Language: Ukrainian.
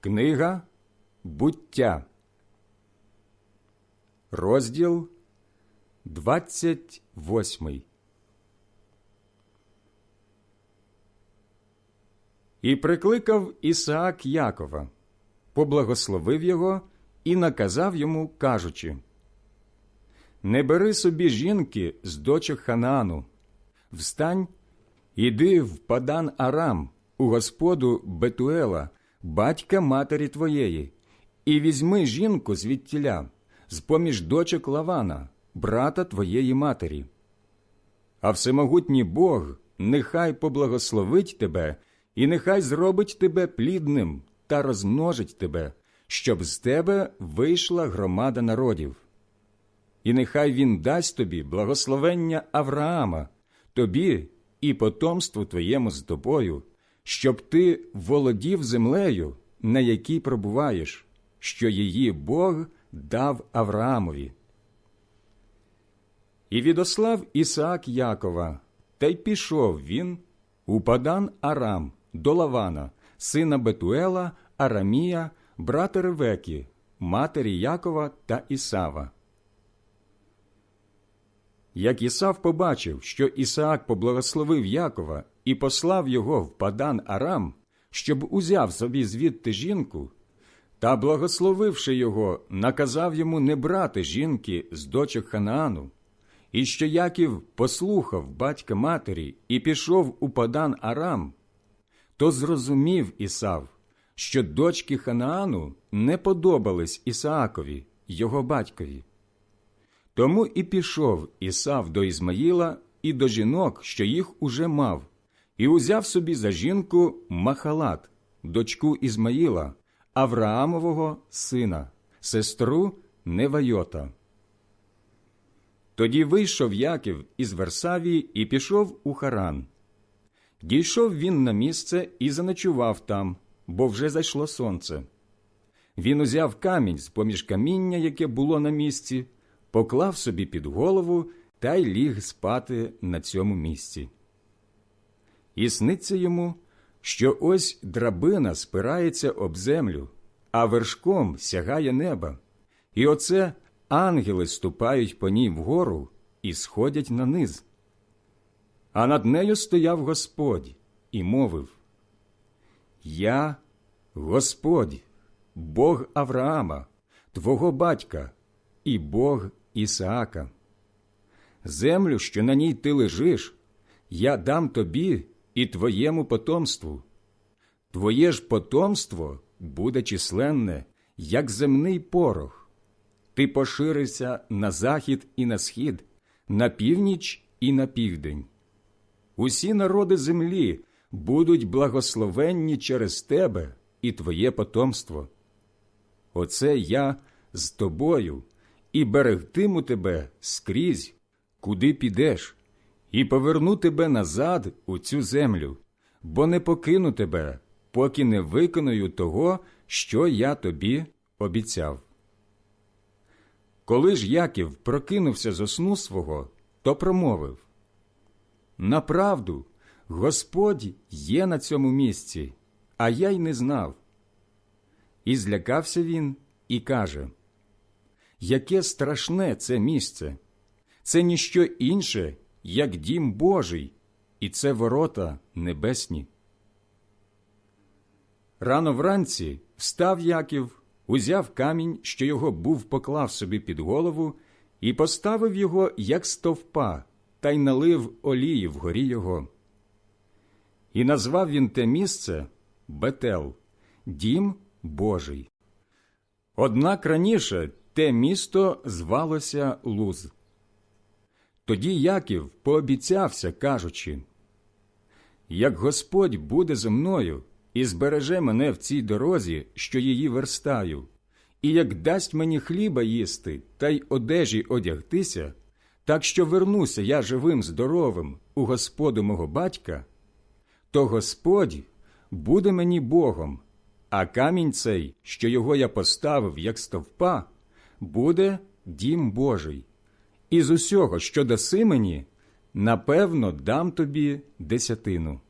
Книга буття, розділ 28. І прикликав Ісаак Якова, поблагословив його і наказав йому, кажучи: Не бери собі жінки з дочок Ханаану, встань, іди в Падан Арам, у господу Бетуела, батька матері твоєї, і візьми жінку звідтіля, з поміж дочок Лавана, брата твоєї матері. А всемогутній Бог нехай поблагословить тебе, і нехай зробить тебе плідним та розмножить тебе, щоб з тебе вийшла громада народів. І нехай він дасть тобі благословення Авраама, тобі і потомству твоєму з тобою, щоб ти володів землею, на якій пробуваєш, що її Бог дав Авраамові. І відослав Ісаак Якова, та й пішов він у Падан Арам до Лавана, сина Бетуела, Арамія, брата Ревеки, матері Якова та Ісава. Як Ісав побачив, що Ісаак поблагословив Якова і послав його в Падан Арам, щоб узяв собі звідти жінку, та, благословивши його, наказав йому не брати жінки з дочок Ханаану, і що Яків послухав батька матері і пішов у Падан Арам, то зрозумів Ісав, що дочки Ханаану не подобались Ісаакові, його батькові. Тому і пішов Ісав до Ізмаїла і до жінок, що їх уже мав, і узяв собі за жінку Махалат, дочку Ізмаїла, Авраамового сина, сестру Невайота. Тоді вийшов Яків із Версавії і пішов у Харан. Дійшов він на місце і заночував там, бо вже зайшло сонце. Він узяв камінь з поміж каміння, яке було на місці, поклав собі під голову та й ліг спати на цьому місці. І сниться йому, що ось драбина спирається об землю, а вершком сягає неба, і оце ангели ступають по ній вгору і сходять на низ. А над нею стояв Господь і мовив: Я, Господь, Бог Авраама, твого батька, і Бог Ісаака. Землю, що на ній ти лежиш, я дам тобі і твоєму потомству. Твоє ж потомство буде численне, як земний порох. Ти поширишся на захід і на схід, на північ і на південь. Усі народи землі будуть благословенні через тебе і твоє потомство. Оце я з тобою і берегтиму тебе скрізь, куди підеш, і поверну тебе назад у цю землю, бо не покину тебе, поки не виконую того, що я тобі обіцяв. Коли ж Яків прокинувся з сну свого, то промовив Направду, Господь є на цьому місці, а я й не знав. І злякався він і каже Яке страшне це місце, це ніщо інше, як дім Божий, і це ворота небесні. Рано вранці встав Яків, узяв камінь, що його був поклав собі під голову, і поставив його, як стовпа, та й налив олії вгорі його. І назвав він те місце Бетел, дім Божий. Однак раніше те місто звалося Луз. Тоді Яків пообіцявся, кажучи Як Господь буде зі мною і збереже мене в цій дорозі, що її верстаю, і як дасть мені хліба їсти та й одежі одягтися, так що вернуся я живим, здоровим у Господу мого батька, то Господь буде мені Богом, а камінь цей, що його я поставив, як стовпа, буде дім Божий. І з усього, що даси мені, напевно, дам тобі десятину.